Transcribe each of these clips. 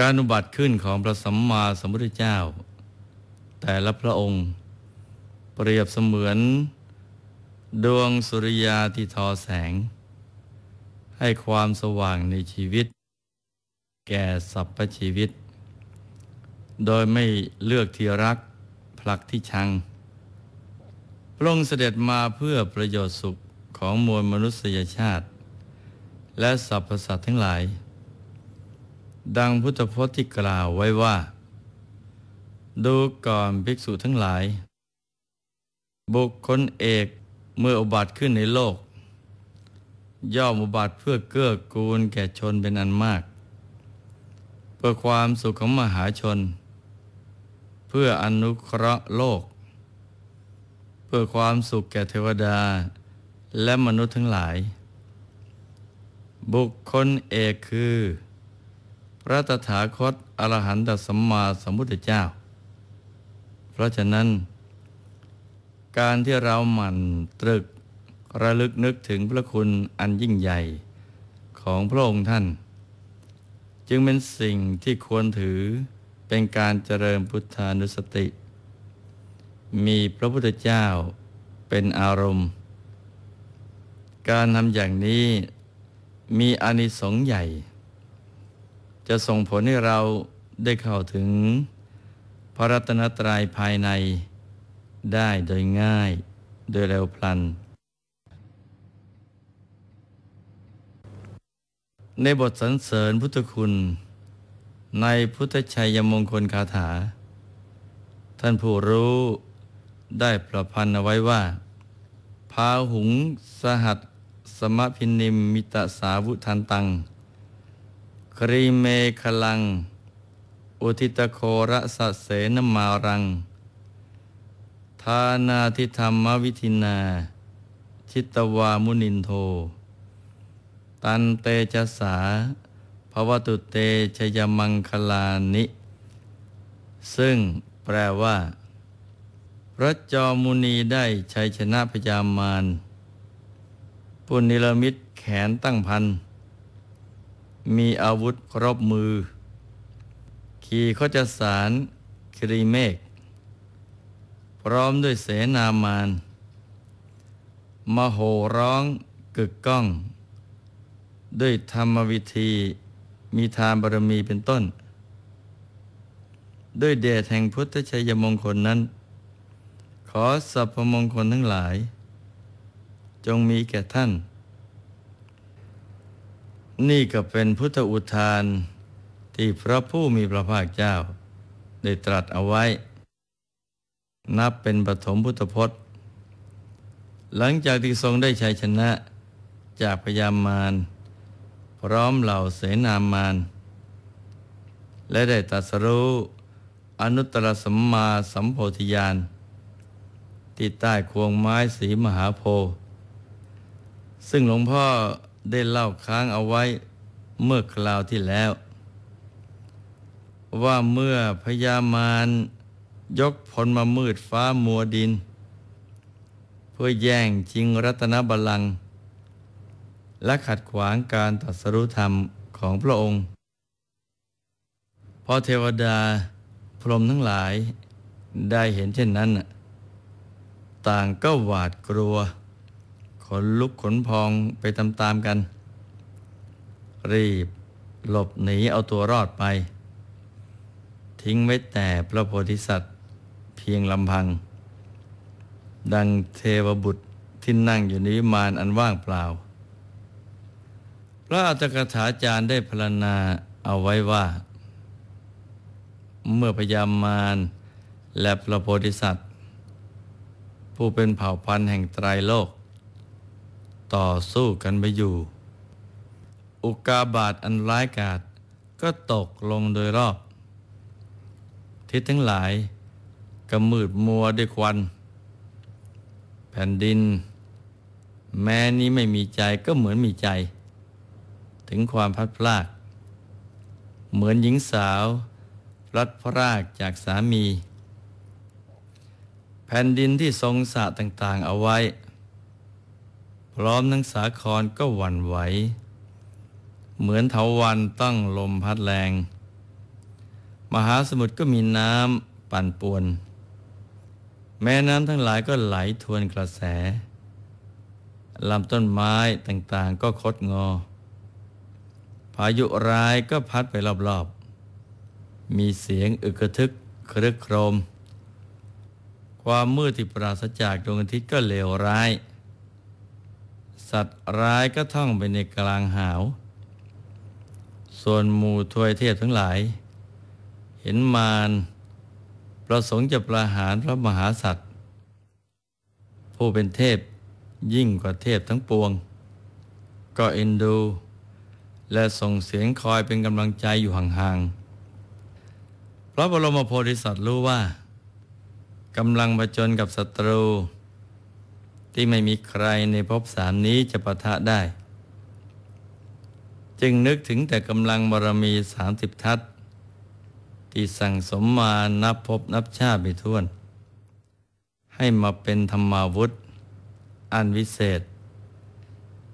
การอุบัติขึ้นของพระสัมมาสัมพุทธเจ้า แต่ละพระองค์เปรียบเสมือน ดวงสุริยาที่ทอแสง ให้ความสว่างในชีวิต แก่สรรพชีวิต โดยไม่เลือกที่รักผลักที่ชัง พระองค์เสด็จมาเพื่อประโยชน์สุขของมวลมนุษยชาติ และสรรพสัตว์ทั้งหลาย ดังพุทธพจน์ที่กล่าวไว้ว่า ดูก่อนภิกษุทั้งหลาย บุคคลเอกเมื่ออุบัติขึ้นในโลก ย่อมอุบัติเพื่อเกื้อกูลแก่ชนเป็นอันมาก เพื่อความสุขของมหาชน เพื่ออนุเคราะห์โลก เพื่อความสุขแก่เทวดา และมนุษย์ทั้งหลาย บุคคลเอกคือ พระตถาคตอรหันตสัมมาสัมพุทธเจ้า เพราะฉะนั้น การที่เราหมั่นตรึกระลึกนึกถึงพระคุณอันยิ่งใหญ่ของพระองค์ท่าน จึงเป็นสิ่งที่ควรถือเป็นการเจริญพุทธานุสติ มีพระพุทธเจ้าเป็นอารมณ์ การทำอย่างนี้มีอานิสงส์ใหญ่ จะส่งผลให้เราได้เข้าถึงพระรัตนตรัยภายในได้โดยง่ายโดยเร็วพลัน ในบทสรรเสริญพุทธคุณ ในพุทธชัยมงคลคาถา ท่านผู้รู้ได้ประพันธ์เอาไว้ว่า พาหุงสหัสสมพินิมมิตสาวุทันตัง รีเมคลัง อุทิตโคระสะเสนมารัง ทานาทิธรรมวิธินา ชิตวามุนินโท ตันเตจสาภวตุเตชยมังคลานิ ซึ่งแปลว่า พระจอมุนีได้ชัยชนะพยามารผู้นิรมิตแขนตั้งพัน มีอาวุธครบมือ ขี่ขจสารครีเมฆพร้อมด้วยเสนามานมโหร้องกึกก้อง ด้วยธรรมวิธีมีทานบารมีเป็นต้น ด้วยเดชแห่งพุทธชัยมงคลนั้น ขอสัพพมงคลทั้งหลาย จงมีแก่ท่าน นี่ก็เป็นพุทธอุทานที่พระผู้มีพระภาคเจ้า ได้ตรัสเอาไว้ นับเป็นปฐมพุทธพจน์ หลังจากที่ทรงได้ชัยชนะจากพยามาร พร้อมเหล่าเสนามาร และได้ตรัสรู้อนุตตรสัมมาสัมโพธิญาณที่ใต้ควงไม้สีมหาโพธิ์ซึ่งหลวงพ่อ ได้เล่าค้างเอาไว้เมื่อคราวที่แล้ว ว่าเมื่อพญามารยกพลมามืดฟ้ามัวดิน เพื่อแย่งชิงรัตนบัลลังก์และขัดขวางการตรัสรู้ธรรมของพระองค์พอเทวดาพรหมทั้งหลายได้เห็นเช่นนั้น ต่างก็หวาดกลัว นลุกขนพองไปตามๆกัน รีบหลบหนีเอาตัวรอดไป ทิ้งไว้แต่พระโพธิสัตว์เพียงลำพัง ดังเทวบุตรที่นั่งอยู่ในวิมานอันว่างเปล่า พระอัตถกถาจารย์ได้พรรณนาเอาไว้ว่า เมื่อพยามารและพระโพธิสัตว์ ผู้เป็นเผ่าพันธุ์แห่งไตรโลก ต่อสู้กันไปอยู่ อุกาบาตอันร้ายกาจก็ตกลงโดยรอบ ทิศทั้งหลายก็มืดมัวด้วยควัน แผ่นดิน แม้นี้ไม่มีใจก็เหมือนมีใจ ถึงความพัดพลาก เหมือนหญิงสาวพลัดพรากจากสามี แผ่นดินที่ทรงสระต่าง ๆ เอาไว้ พร้อมทั้งสาครก็หวั่นไหว เหมือนเถาวันต้องลมพัดแรง มหาสมุทรก็มีน้ำปั่นป่วน แม่น้ำทั้งหลายก็ไหลทวนกระแสลำต้นไม้ต่างๆก็คดงอ พายุร้ายก็พัดไปรอบๆ มีเสียงอึกกระทึกครึกโครม ความมืดที่ปราศจากดวงอาทิตย์ก็เลวร้าย สัตว์ร้ายก็ท่องไปในกลางหาว ส่วนหมู่ทวยเทพทั้งหลาย เห็นมารประสงค์จะประหารพระมหาสัตว์ ผู้เป็นเทพยิ่งกว่าเทพทั้งปวง ก็เอ็นดู และส่งเสียงคอยเป็นกำลังใจอยู่ห่างๆพระบรมโพธิสัตว์รู้ว่ากำลังประจนกับศัตรู ที่ไม่มีใครในภพสามนี้จะปะทะได้ จึงนึกถึงแต่กำลังบารมีสามสิบทัศที่สั่งสมมานับพบนับชาติไปท้วน ให้มาเป็นธรรมาวุธ อันวิเศษ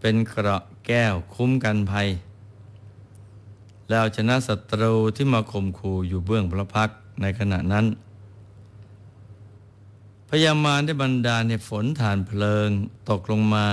เป็นเกราะแก้วคุ้มกันภัย แล้วชนะศัตรูที่มาข่มขู่อยู่เบื้องพระพักในขณะนั้น พยามารได้บรรดาในฝนฐานเพลิงตกลงมา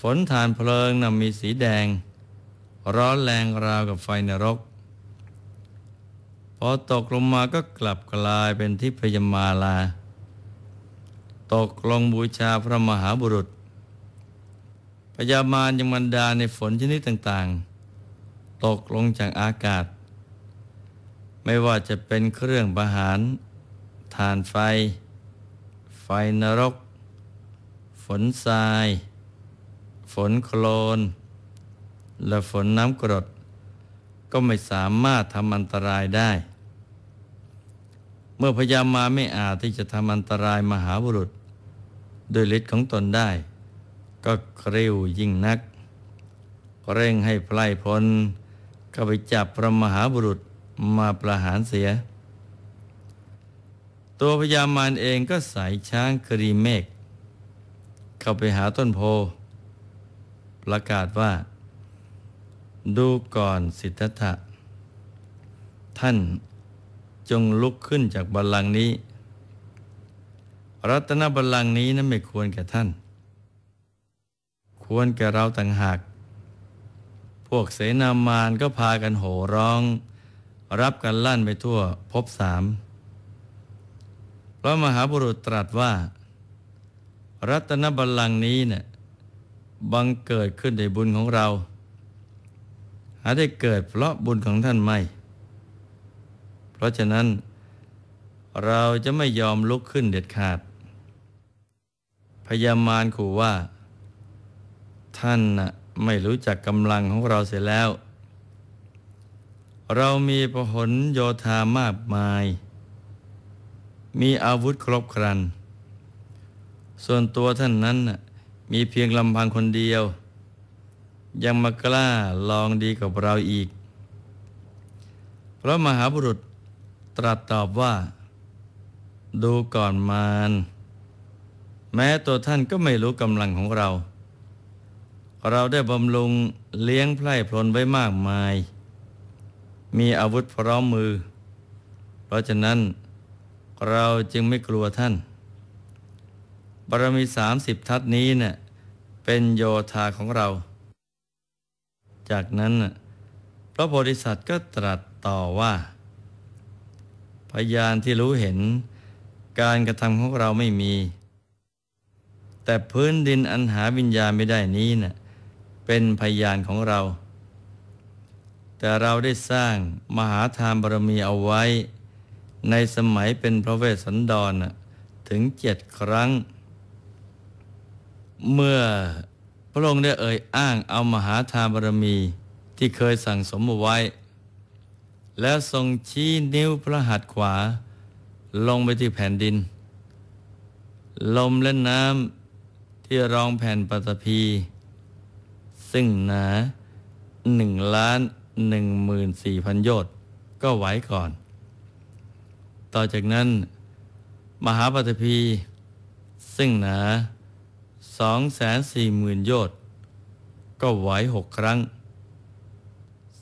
ฝนฐานเพลิงนำมีสีแดง ร้อนแรงราวกับไฟนรก พอตกลงมาก็กลับกลายเป็นที่พยามาลา ตกลงบูชาพระมหาบุรุษพยามารยังบรรดาในฝนชนิดต่างๆ ตกลงจากอากาศ ไม่ว่าจะเป็นเครื่องประหาร ทานไฟ ไฟนรก ฝนทราย ฝนโคลน และฝนน้ำกรด ก็ไม่สามารถทำอันตรายได้ เมื่อพยามาไม่อาจที่จะทำอันตรายมหาบุรุษด้วยฤทธิ์ของตนได้ ก็กริ้วยิ่งนัก เร่งให้ไพลพลก็ไปจับพระมหาบุรุษมาประหารเสีย ตัวพญามารเองก็ใส่ช้างกรีเมฆเข้าไปหาต้นโพ ประกาศว่า ดูก่อนสิทธัตถะ ท่านจงลุกขึ้นจากบัลลังก์นี้ รัตนบัลลังก์นี้นั้นไม่ควรแก่ท่าน ควรแก่เราต่างหาก พวกเสนามานก็พากันโห่ร้อง รับกันลั่นไปทั่วพบสาม พระมหาบุรุษตรัสว่า รัตนบัลลังก์นี้เนี่ยบังเกิดขึ้นในบุญของเรา หาได้เกิดเพราะบุญของท่านไม่ เพราะฉะนั้น เราจะไม่ยอมลุกขึ้นเด็ดขาด พยามารขู่ว่า ท่านน่ะไม่รู้จักกำลังของเราเสียแล้ว เรามีพหลโยธามากมาย มีอาวุธครบครัน ส่วนตัวท่านนั้นน่ะมีเพียงลำพังคนเดียว ยังมากล้าลองดีกับเราอีก เพราะมหาบุรุษตรัสตอบว่า ดูก่อนมารแม้ตัวท่านก็ไม่รู้กำลังของเรา เราได้บำรุงเลี้ยงไพร่พลนไว้มากมาย มีอาวุธพร้อมมือ เพราะฉะนั้น เราจึงไม่กลัวท่าน บารมีสามสิบทัศนี้เนะ่ยเป็นโยธาของเรา จากนั้นพระโพธิสัตว์ก็ตรัสต่อว่า พยานที่รู้เห็นการกระทำของเราไม่มี แต่พื้นดินอันหาวิญญาณไม่ได้นี้นะ่ะเป็นพยานของเรา แต่เราได้สร้างมหาทานบารมีเอาไว้ ในสมัยเป็นพระเวสสันดรถึงเจ็ดครั้ง เมื่อพระองค์ได้เอ่ยอ้างเอามหาทานบารมีที่เคยสั่งสมเอาไว้ แล้วทรงชี้นิ้วพระหัตถ์ขวา ลงไปที่แผ่นดิน ลมและน้ำที่รองแผ่นปฐพี ซึ่งหนาหนึ่งล้านหนึ่งหมื่นสี่พันโยชน์ก็ไหวก่อน ต่อจากนั้น มหาปฐพี ซึ่งหนาสองแสนสี่หมื่นโยชน์ก็ไหวหกครั้ง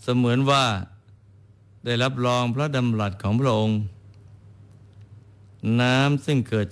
เสมือนว่าได้รับรองพระดำรัสของพระองค์ น้ำซึ่งเกิด